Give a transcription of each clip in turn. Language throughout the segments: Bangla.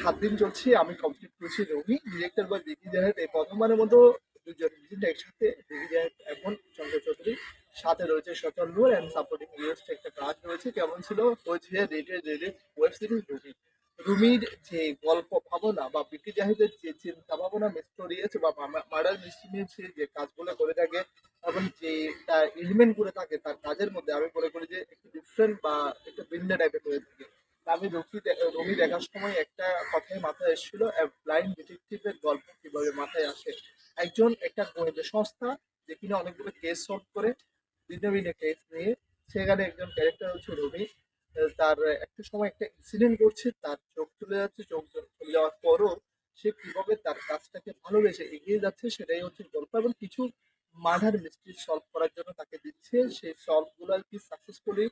সাত দিন চলছে, আমি কমপ্লিট করেছি রবি ডিরেক্টর বা দিঘি জাহেদ, এই প্রথমবারের মতো দুজন একসাথে দিঘি জাহেদ এখন চন্দ্র চৌধুরী সাথে রয়েছে সচল নূর অ্যান্ড সাপোর্টিং ইউএসট একটা কাজ রয়েছে, কেমন ছিল? হয়েছে rated rated web series Rumi রুমির যে গল্প ভাবনা বা বিকি জাহিদের যে চিন্তা ভাবনা স্টোরি আছে বা মার্ডার মিস্ট্রি সে যে কাজগুলো করে থাকে এবং যে তার এলিমেন্ট করে থাকে, তার কাজের মধ্যে আমি মনে করি যে একটু ডিফারেন্ট বা একটু ভিন্ন টাইপের হয়ে থাকে। আমি রকি রমি দেখার সময় একটা কথাই মাথায় এসেছিল ব্লাইন্ড ডিটেকটিভের গল্প কীভাবে মাথায় আসে? একজন একটা গোয়েন্দা সংস্থা যে কিনা অনেকগুলো কেস সলভ করে ভিন্ন ভিন্ন কেস নিয়ে। সেখানে একজন ক্যারেক্টার হচ্ছে রবি তার একটা সময় একটা ইনসিডেন্ট করছে তার চোখ চলে যাচ্ছে। চোখ চলে যাওয়ার পরও সে কীভাবে তার কাজটাকে ভালোবেসে এগিয়ে যাচ্ছে সেটাই হচ্ছে গল্প এবং কিছু মার্ডার মিস্ট্রি সলভ করার জন্য তাকে দিচ্ছে। সেই সলভগুলো আর কি সাকসেসফুলি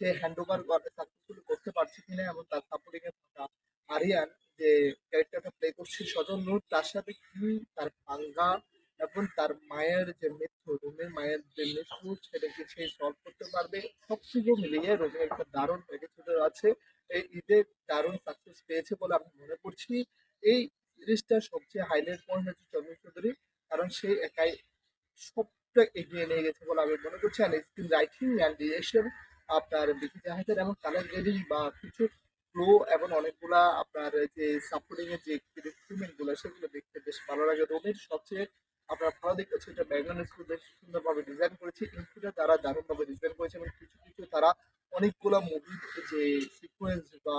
সে হ্যান্ড ওভার সাকসেসফুলি করতে পারছে কিনা এবং তার সাপোর্টিং এ থাকা আরিয়ান যে ক্যারেক্টারটা প্লে করছে স্বজন নূর তার সাথে কি তার পাঙ্গা এবং তার মায়ের যে মৃত্যু, রুমের মায়ের যে মৃত্যু সেটাকে সে সলভ করতে পারবে? সবকিছু মিলিয়ে রুমের একটা দারুণ প্যাকেজ আছে। এই ঈদে দারুণ সাকসেস পেয়েছে বলে আমি মনে করছি। এই সিরিজটার সবচেয়ে হাইলাইট পয়েন্ট হচ্ছে চন্দ্র চৌধুরী, কারণ সে একাই সবটা এগিয়ে নিয়ে গেছে বলে আমি মনে করছি। আর স্ক্রিন রাইটিং অ্যান্ড ডিরেকশন আপনার বিকি এবং কালার গ্রেডিং বা কিছু ফ্লো এবং অনেকগুলা আপনার যে সাপোর্টিং এর যে রিক্রুটমেন্টগুলো, সেগুলো দেখতে বেশ ভালো লাগে। রোমের সবচেয়ে আপনার ভালো দিক হচ্ছে এটা ব্যাকগ্রাউন্ড স্কুল বেশ সুন্দরভাবে ডিজাইন করেছে। ইনস্টিটা তারা দারুণভাবে ডিজাইন করেছে এবং কিছু কিছু তারা অনেকগুলো মুভির যে সিকোয়েন্স বা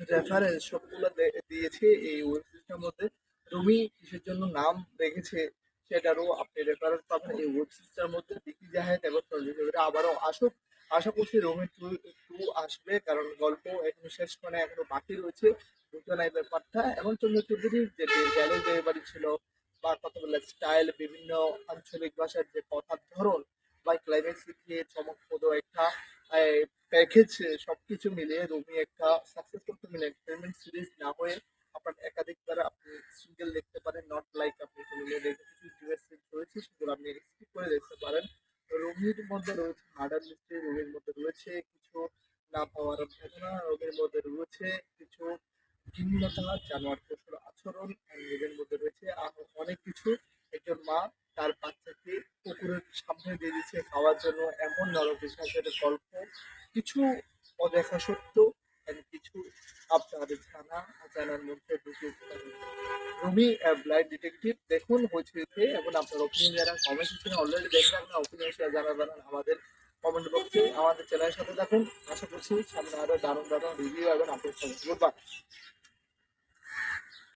রেফারেন্স সবগুলো দিয়েছে এই ওয়েব সিরিজটার মধ্যে। রুমি কিসের জন্য নাম রেখেছে সেটারও আপনি রেফারেন্স পাবেন। এই ওয়েব সিরিজটার মধ্যে বিকি জাহেদ এবং আবারও আসুক আশা করছি রুমি টু টু আসবে, কারণ গল্প এখনও শেষ মানে এখনও বাকি রয়েছে। দুজনের ব্যাপারটা। এবং চন্দ্র চৌধুরীর যে গ্যালের যে ছিল বা কথা বলে স্টাইল বিভিন্ন আঞ্চলিক ভাষার যে কথার ধরন বা ক্লাইম্যাক্স দিয়ে চমকপ্রদ একটা প্যাকেজ সবকিছু মিলিয়ে রুমি একটা সাকসেসফুল ফিল্ম এন্টারটেনমেন্ট সিরিজ না হয়ে আপনার একাধিকবার আপনি সিঙ্গেল দেখতে পারেন নট লাইক আপনি কোনো কিছু ডিভাইস রয়েছে, সেগুলো আপনি স্কিপ করে দেখতে পারেন। মধ্যে রয়েছে মার্ডার মিস্ট্রি রোগের মধ্যে রয়েছে কিছু না পাওয়ার ঘটনা রোগের মধ্যে রয়েছে কিছু ভিন্নতা, জানোয়ার পশুর আচরণ রোগের মধ্যে রয়েছে আরও অনেক কিছু। একজন মা তার বাচ্চাকে পুকুরের সামনে দিয়ে দিচ্ছে, খাওয়ার জন্য এমন নরবিশ্বাসের গল্প। কিছু অদেখা সত্য আপনার জানা অজানার মধ্যে ঢুকে রুমি ব্লাইন্ড ডিটেকটিভ দেখুন হচ্ছে এবং আপনার ওপিনিয়ন যারা কমেন্ট সেকশনে অলরেডি দেখলাম না ওপিনিয়ন শেয়ার জানাবেন আমাদের কমেন্ট বক্সে আমাদের চ্যানেলের সাথে থাকুন। আশা করছি সামনে আরও দারুণ দারুণ রিভিউ এবং আপনার গুড বাই